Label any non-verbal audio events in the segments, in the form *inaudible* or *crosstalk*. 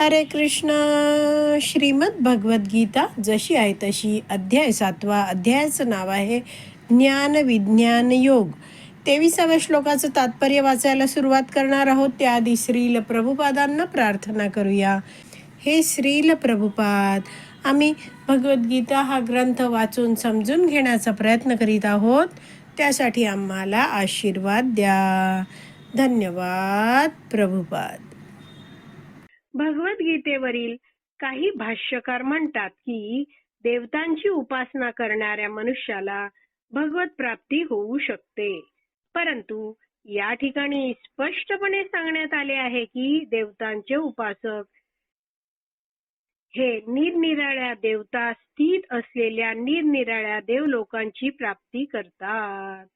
हरे कृष्ण. श्रीमद भगवद्गीता जशी आहे तशी अध्याय सातवा अध्यायाचं नाव आहे ज्ञान विज्ञान योग. तेविसाव्या श्लोकाचं तात्पर्य वाचायला सुरुवात करणार आहोत. त्याआधी श्रील प्रभुपादांना प्रार्थना करूया. हे श्रील प्रभुपाद आम्ही भगवद्गीता हा ग्रंथ वाचून समजून घेण्याचा प्रयत्न करीत आहोत. त्यासाठी आम्हाला आशीर्वाद द्या. धन्यवाद प्रभुपाद. भगवद्गीतेवरील काही भाष्यकार म्हणतात की देवतांची उपासना करणाऱ्या मनुष्याला भगवत प्राप्ती होऊ शकते. परंतु या ठिकाणी स्पष्टपणे सांगण्यात आले आहे की देवतांचे उपासक हे निरनिराळ्या देवता स्थित असलेल्या निरनिराळ्या देवलोकांची प्राप्ती करतात.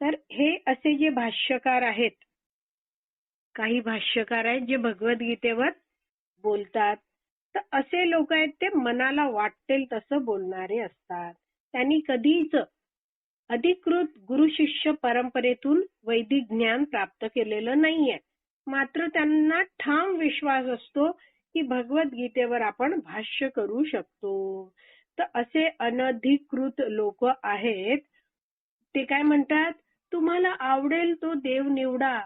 तर हे असे जे भाष्यकार आहेत काही भाष्यकार आहेत जे भगवद्गीतेवर बोलतात. तर असे लोक आहेत ते मनाला वाटेल तसं बोलणारे असतात. त्यांनी कधीच अधिकृत गुरु शिष्य परंपरेतून वैदिक ज्ञान प्राप्त केलेलं नाहीये. मात्र त्यांना ठाम विश्वास असतो की भगवद्गीतेवर आपण भाष्य करू शकतो. तर असे अनधिकृत लोक आहेत. ते काय म्हणतात? तुम्हाला आवडेल तो देव निवडा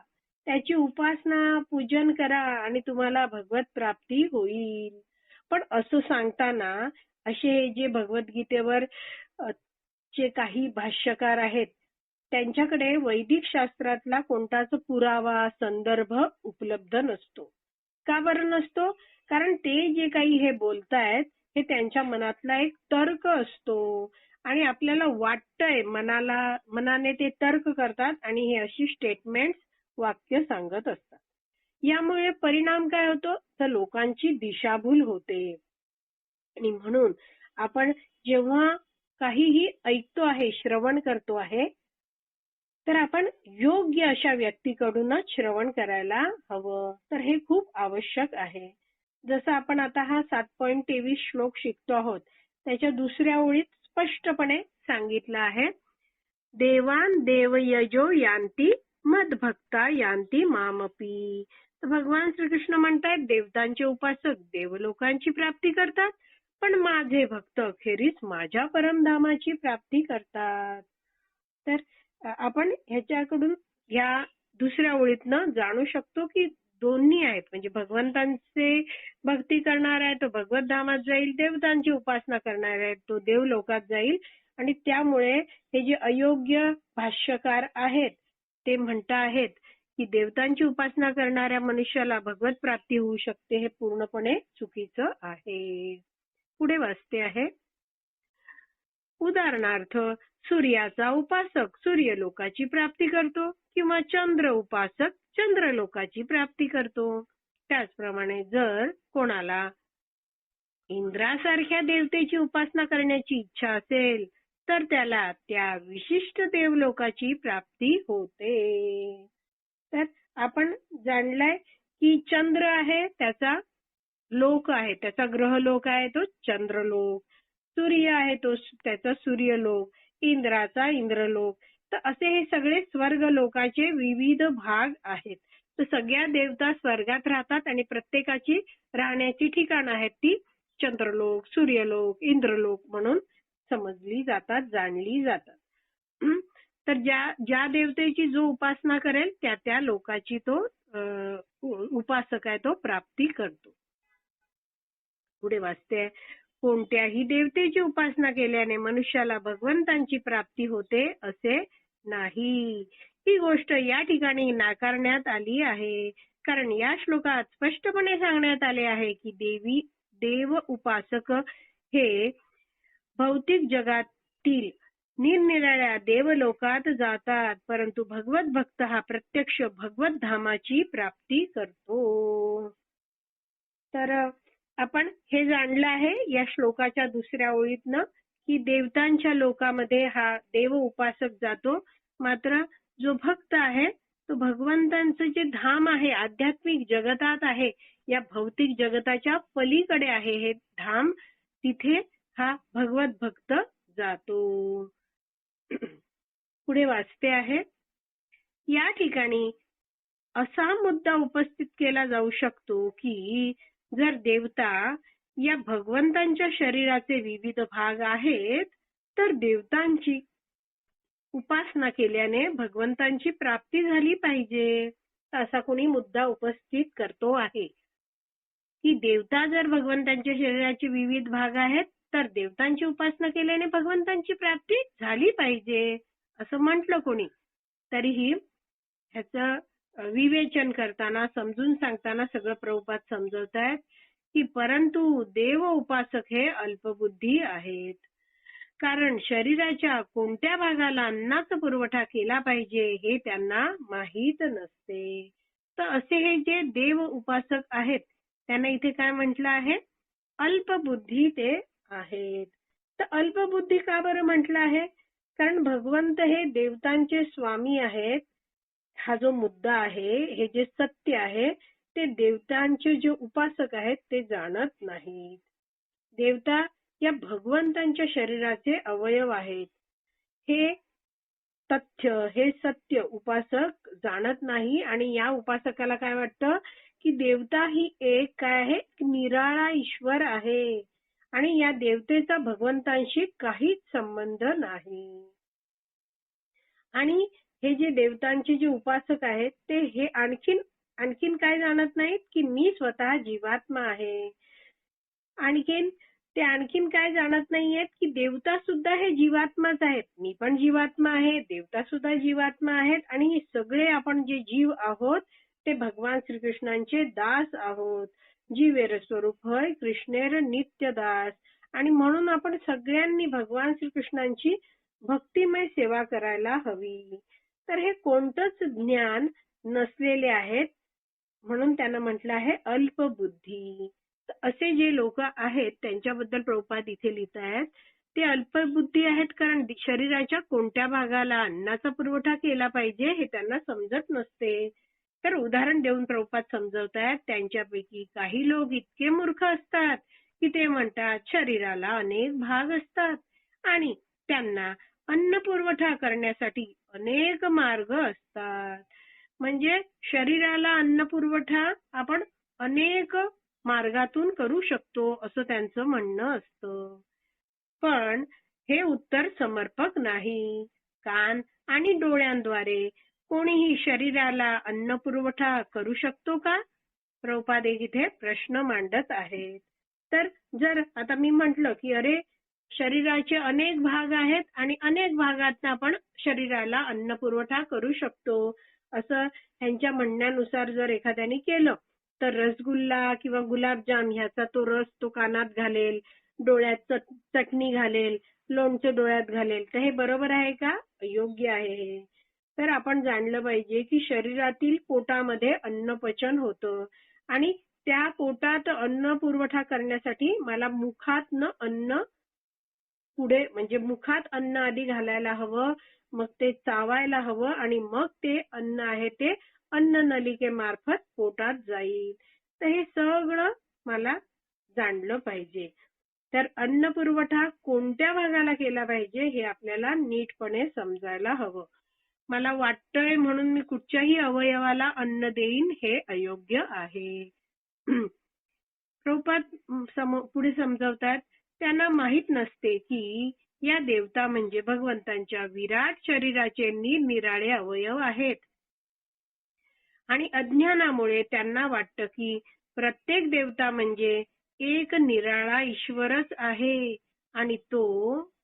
त्याची उपासना पूजन करा आणि तुम्हाला भगवत प्राप्ती होईल. पण असं सांगताना असे जे भगवद्गीतेवर जे काही भाष्यकार आहेत त्यांच्याकडे वैदिक शास्त्रातला कोणताच पुरावा संदर्भ उपलब्ध नसतो. का बरं नसतो? कारण ते जे काही हे बोलतायत हे त्यांच्या मनातला एक तर्क असतो. आणि आपल्याला वाटतंय मनाला मनाने ते तर्क करतात आणि हे अशी स्टेटमेंट वाक्य सांगत असतात. यामुळे परिणाम काय होतो? तर लोकांची दिशाभूल होते. आणि म्हणून आपण जेव्हा काहीही ऐकतो आहे श्रवण करतो आहे तर आपण योग्य अशा व्यक्तीकडूनच श्रवण करायला हवं. तर हे खूप आवश्यक आहे. जसं आपण आता हा सात पॉईंट तेवीस श्लोक शिकतो आहोत त्याच्या दुसऱ्या ओळीत स्पष्टपणे सांगितलं आहे. देवान देवयजो यांती मदभक्ता यांती मामपी. तर भगवान श्रीकृष्ण म्हणतात देवतांचे उपासक देवलोकांची प्राप्ती करतात पण माझे भक्त अखेरीस माझ्या परमधामाची प्राप्ती करतात. तर आपण ह्याच्याकडून ह्या दुसऱ्या ओळीतनं जाणू शकतो की दोन्ही आहेत. म्हणजे भगवंतांचे भक्ती करणार आहे तो भगवत धामात जाईल देवतांची उपासना करणार आहे तो देव लोकात जाईल. आणि त्यामुळे हे जे अयोग्य भाष्यकार आहेत ते म्हणता आहेत की देवतांची उपासना करणाऱ्या मनुष्याला भगवत प्राप्ती होऊ शकते हे पूर्णपणे चुकीचं आहे. पुढे वाचते आहे. उदाहरणार्थ सूर्याचा उपासक सूर्य लोकाची प्राप्ती करतो किंवा चंद्र उपासक चंद्र लोकाची प्राप्ती करतो. त्याचप्रमाणे जर कोणाला इंद्रासारख्या देवतेची उपासना करण्याची इच्छा असेल तर त्याला त्या विशिष्ट देवलोकाची प्राप्ती होते. तर आपण जाणलाय की चंद्र आहे त्याचा लोक आहे त्याचा ग्रहलोक आहे तो चंद्रलोक. सूर्य आहे तो त्याचा सूर्यलोक. इंद्राचा इंद्रलोक. तर असे हे सगळे स्वर्ग लोकाचे विविध भाग आहेत. तर सगळ्या देवता स्वर्गात राहतात आणि प्रत्येकाची राहण्याची ठिकाण आहेत ती चंद्रलोक सूर्यलोक इंद्रलोक म्हणून समजली जातात जाणली जातात. तर ज्या ज्या देवतेची जो उपासना करेल त्या त्या लोकाची तो उपासक आहे तो प्राप्ती करतो. पुढे वाचते कोणत्याही देवतेची उपासना केल्याने मनुष्याला भगवंतांची प्राप्ती होते असे नाही. ही गोष्ट या ठिकाणी नाकारण्यात आली आहे. कारण या श्लोकात स्पष्टपणे सांगण्यात आले आहे की देवी देव उपासक हे भौतिक जगातील निरनिराळ्या देवलोकात जातात परंतु भगवत भक्त हा प्रत्यक्ष भगवत धामाची प्राप्ती करतो. तर आपण हे जाणलं आहे या श्लोकाच्या दुसऱ्या ओळीतनं की देवतांच्या लोकामध्ये हा देव उपासक जातो. मात्र जो भक्त आहे तो भगवंतांचं जे धाम आहे आध्यात्मिक जगतात आहे या भौतिक जगताच्या पलीकडे आहे हे धाम तिथे हा भगवत भक्त जातो. *clears throat* पुढे वाचते आहे. या ठिकाणी असा मुद्दा उपस्थित केला जाऊ शकतो की जर देवता या भगवंतांच्या शरीराचे विविध भाग आहेत तर देवतांची उपासना केल्याने भगवंतांची प्राप्ती झाली पाहिजे असा कोणी मुद्दा उपस्थित करतो आहे. की देवता जर भगवंतांच्या शरीराचे विविध भाग आहेत तर देवतांची उपासना केल्याने भगवंतांची प्राप्ती झाली पाहिजे असं म्हटलं कोणी. तरीही ह्याचं विवेचन करताना समजून सांगताना सगळं प्रभुपात समजवतायत की परंतु देव उपासक हे अल्पबुद्धी आहेत. कारण शरीराच्या कोणत्या भागाला अन्नाचा पुरवठा केला पाहिजे हे त्यांना माहीत नसते. तर असे हे जे देव उपासक आहेत त्यांना इथे काय म्हटलं आहे? अल्पबुद्धी ते आहेत. तर अल्पबुद्धी का बरं म्हटलं आहे? कारण भगवंत हे देवतांचे स्वामी आहेत. हा जो मुद्दा आहे हे जे सत्य आहे ते देवतांचे जे उपासक आहेत ते जाणत नाहीत. देवता या भगवंतांच्या शरीराचे अवयव आहेत. हे तथ्य हे सत्य उपासक जाणत नाही आणि या उपासकाला काय वाटतं? की देवता ही एक काय आहे? निराळा ईश्वर आहे. आणि या देवतेचा भगवंतांशी काहीच संबंध नाही. आणि हे जे देवतांचे जे उपासक आहेत ते हे आणखीन आणखीन काय जाणत नाहीत की मी स्वतः जीवात्मा आहे. आणखीन ते आणखीन काय जाणत नाहीयेत की देवता सुद्धा हे जीवात्माच आहेत. मी पण जीवात्मा आहे देवता सुद्धा जीवात्मा आहेत आणि सगळे आपण जे जीव आहोत ते भगवान श्रीकृष्णांचे दास आहोत. जीवेर स्वरूप होय कृष्णेर नित्य दास. आणि म्हणून आपण सगळ्यांनी भगवान श्रीकृष्णांची भक्तिमय सेवा करायला हवी. तर हे कोणतंच ज्ञान नसलेले आहेत म्हणून त्यांना म्हटलं आहे अल्पबुद्धी. असे जे लोक आहेत त्यांच्याबद्दल प्रभुपाद इथे लिहित आहेत ते अल्पबुद्धी आहेत कारण शरीराच्या कोणत्या भागाला अन्नाचा पुरवठा केला पाहिजे हे त्यांना समजत नसते. तर उदाहरण देऊन प्रभुपाद समजवतायत त्यांच्यापैकी काही लोक इतके मूर्ख असतात की ते म्हणतात शरीराला अनेक भाग असतात आणि त्यांना अन्न पुरवठा करण्यासाठी अनेक मार्ग असतात. म्हणजे शरीराला अन्न पुरवठा आपण अनेक मार्गातून करू शकतो असं त्यांचं म्हणणं असतं. पण हे उत्तर समर्पक नाही. कान आणि डोळ्यांद्वारे कोणीही शरीराला अन्न पुरवठा करू शकतो का? प्रभुपाद इथे प्रश्न मांडत आहेत. तर जर आता मी म्हंटल की अरे शरीराचे अनेक भाग आहेत आणि अनेक भागात आपण शरीराला अन्न पुरवठा करू शकतो. असं ह्यांच्या म्हणण्यानुसार जर एखाद्याने केलं तर रसगुल्ला किंवा गुलाबजाम ह्याचा तो रस तो कानात घालेल डोळ्यात चटणी घालेल लोणचं डोळ्यात घालेल तर हे बरोबर आहे का? योग्य आहे हे. तर आपण जाणलं पाहिजे की शरीरातील पोटामध्ये अन्नपचन होतं. आणि त्या पोटात अन्न पुरवठा करण्यासाठी मला मुखातनं अन्न पुढे म्हणजे मुखात अन्न आधी घालायला हवं मग ते चावायला हवं आणि मग ते अन्न आहे ते अन्न नलिकेमार्फत पोटात जाईल. तर हे सगळं मला जाणलं पाहिजे. तर अन्न पुरवठा कोणत्या भागाला केला पाहिजे हे आपल्याला नीटपणे समजायला हवं. मला वाटतंय म्हणून मी कुठच्याही अवयवाला अन्न देईन हे अयोग्य आहे. प्रभुपाद पुढे समजवतात त्यांना माहीत नसते की या देवता म्हणजे भगवंतांच्या विराट शरीराचे निरनिराळे अवयव आहेत. आणि अज्ञानामुळे त्यांना वाटतं की प्रत्येक देवता म्हणजे एक निराळा ईश्वरच आहे आणि तो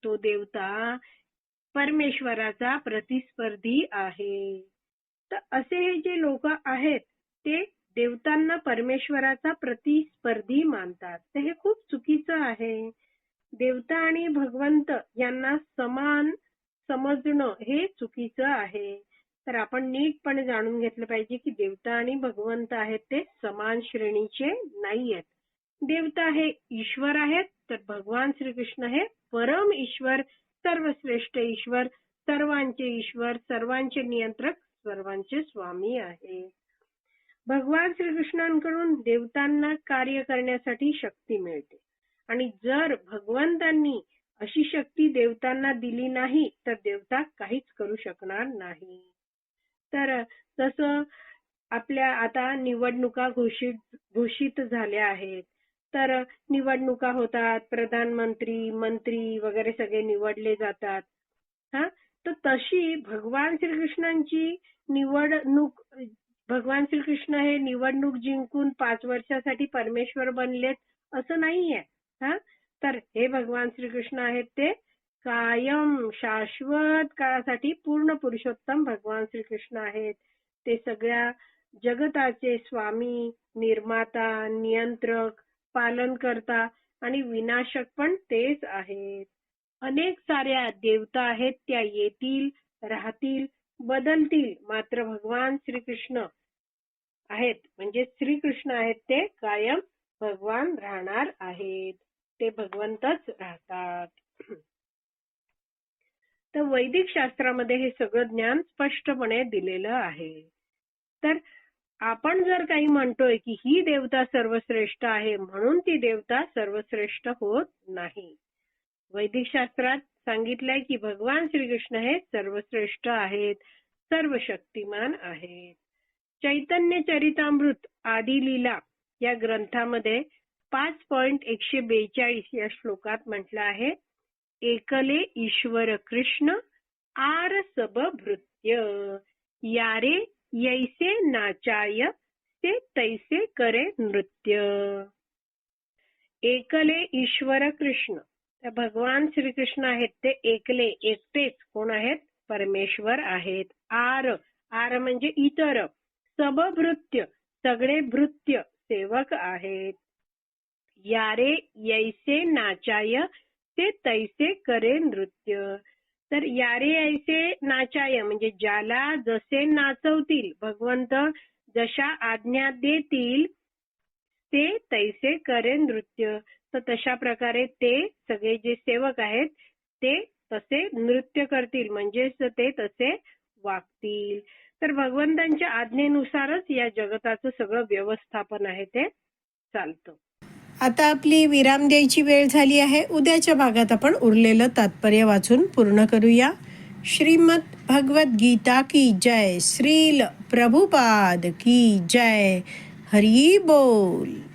तो देवता परमेश्वराचा प्रतिस्पर्धी आहे. तर असे हे जे लोक आहेत ते देवतांना परमेश्वराचा प्रतिस्पर्धी मानतात. तर हे खूप चुकीचं आहे. देवता आणि भगवंत यांना समान समजणं हे चुकीचं आहे. तर आपण नीटपणे जाणून घेतलं पाहिजे की देवता आणि भगवंत आहेत ते समान श्रेणीचे नाही आहेत देवता हे ईश्वर आहेत तर भगवान श्रीकृष्ण हे परम ईश्वर सर्वश्रेष्ठ ईश्वर सर्वांचे ईश्वर सर्वांचे नियंत्रक सर्वांचे स्वामी आहे. भगवान श्रीकृष्णांकडून देवतांना कार्य करण्यासाठी शक्ती मिळते. आणि जर भगवंतांनी अशी शक्ती देवतांना दिली नाही तर देवता काहीच करू शकणार नाही. तर तसं आपल्या आता निवडणुका घोषित घोषित झाल्या आहेत. तर निवडणुका होतात प्रधानमंत्री मंत्री वगैरे सगळे निवडले जातात. हा? तर तशी भगवान श्रीकृष्णांची निवडणूक भगवान श्रीकृष्ण हे निवडणूक जिंकून पाच वर्षासाठी परमेश्वर बनलेत असं नाहीये. हा? तर हे भगवान श्रीकृष्ण आहेत ते कायम शाश्वत काळासाठी पूर्ण पुरुषोत्तम भगवान श्रीकृष्ण आहेत. ते सगळ्या जगताचे स्वामी निर्माता नियंत्रक पालन करता आणि विनाशक पण तेच आहेत. अनेक साऱ्या देवता आहेत त्या येतील राहतील बदलतील. मात्र भगवान श्रीकृष्ण आहेत. म्हणजे श्रीकृष्ण आहेत ते कायम भगवान राहणार आहेत. ते भगवंतच राहतात. तर वैदिक शास्त्रामध्ये हे सगळं ज्ञान स्पष्टपणे दिलेलं आहे. तर आपण जर काही म्हणतोय की ही देवता सर्वश्रेष्ठ आहे म्हणून ती देवता सर्वश्रेष्ठ होत नाही. वैदिक शास्त्रात सांगितलंय की भगवान श्रीकृष्ण हे सर्वश्रेष्ठ आहेत सर्व शक्तिमान आहेत. चैतन्य चरितामृत आदी लीला या ग्रंथामध्ये पाच पॉइंट एकशे बेचाळीस या श्लोकात म्हटलं आहे. एकले ईश्वर कृष्ण आर सब भृत्य यारे यैसे नाचाय ते तैसे करे नृत्य। एकले ईश्वर कृष्ण. तर भगवान श्रीकृष्ण आहेत ते एकले एकटेच कोण आहेत? परमेश्वर आहेत. आर आर म्हणजे इतर. सबभृत्य सगळे भृत्य सेवक आहेत. यारे यैसे नाचाय ते तैसे करे नृत्य. तर यारे ऐसे नाचाय म्हणजे ज्याला जसे नाचवतील भगवंत जशा आज्ञा देतील ते तैसे करे नृत्य. तर तशा प्रकारे ते सगळे जे सेवक आहेत ते तसे नृत्य करतील म्हणजेच ते तसे वागतील. तर भगवंतांच्या आज्ञेनुसारच या जगताचं सगळं व्यवस्थापन आहे ते चालतं. आता आपली विराम द्यायची वेळ झाली आहे. उद्याच्या भागात आपण उरलेलं तात्पर्य वाचून पूर्ण करूया. श्रीमद भगवत गीता की जय. श्रील प्रभुपाद की जय. हरी बोल.